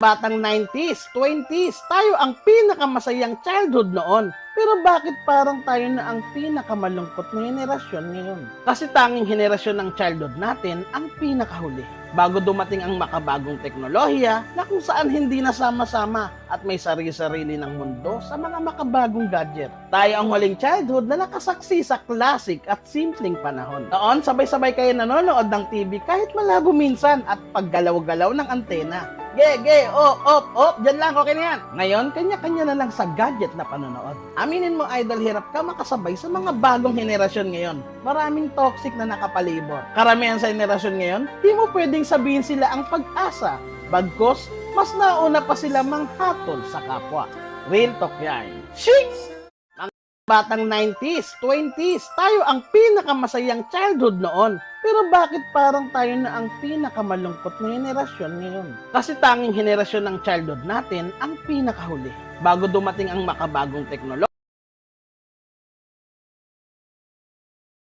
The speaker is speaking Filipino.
batang 90s, 20s, tayo ang pinakamasayang childhood noon. Pero bakit parang tayo na ang pinakamalungkot na henerasyon ngayon? Kasi tanging henerasyon ng childhood natin ang pinakahuli. Bago dumating ang makabagong teknolohiya na kung saan hindi nasama-sama at may sarili-sarili ng mundo sa mga makabagong gadget. Tayo ang huling childhood na nakasaksi sa classic at simpleng panahon. Noon, sabay-sabay kayo nanonood ng TV kahit malabo minsan at paggalaw-galaw ng antena. Ge, ge, op, op, op, dyan lang, okay na yan. Ngayon, kanya-kanya na lang sa gadget na panonood. Aminin mo, idol, hirap ka makasabay sa mga bagong henerasyon ngayon. Maraming toxic na nakapalibot. Karamihan sa henerasyon ngayon, di mo pwedeng sabihin sila ang pag-asa. Bagkos, mas nauna pa sila manghatol sa kapwa. Real talk yan. Shing! Batang 90s, 20s, tayo ang pinakamasayang childhood noon. Pero bakit parang tayo na ang pinakamalungkot na henerasyon ngayon? Kasi tanging henerasyon ng childhood natin ang pinakahuli. Bago dumating ang makabagong teknolohiya,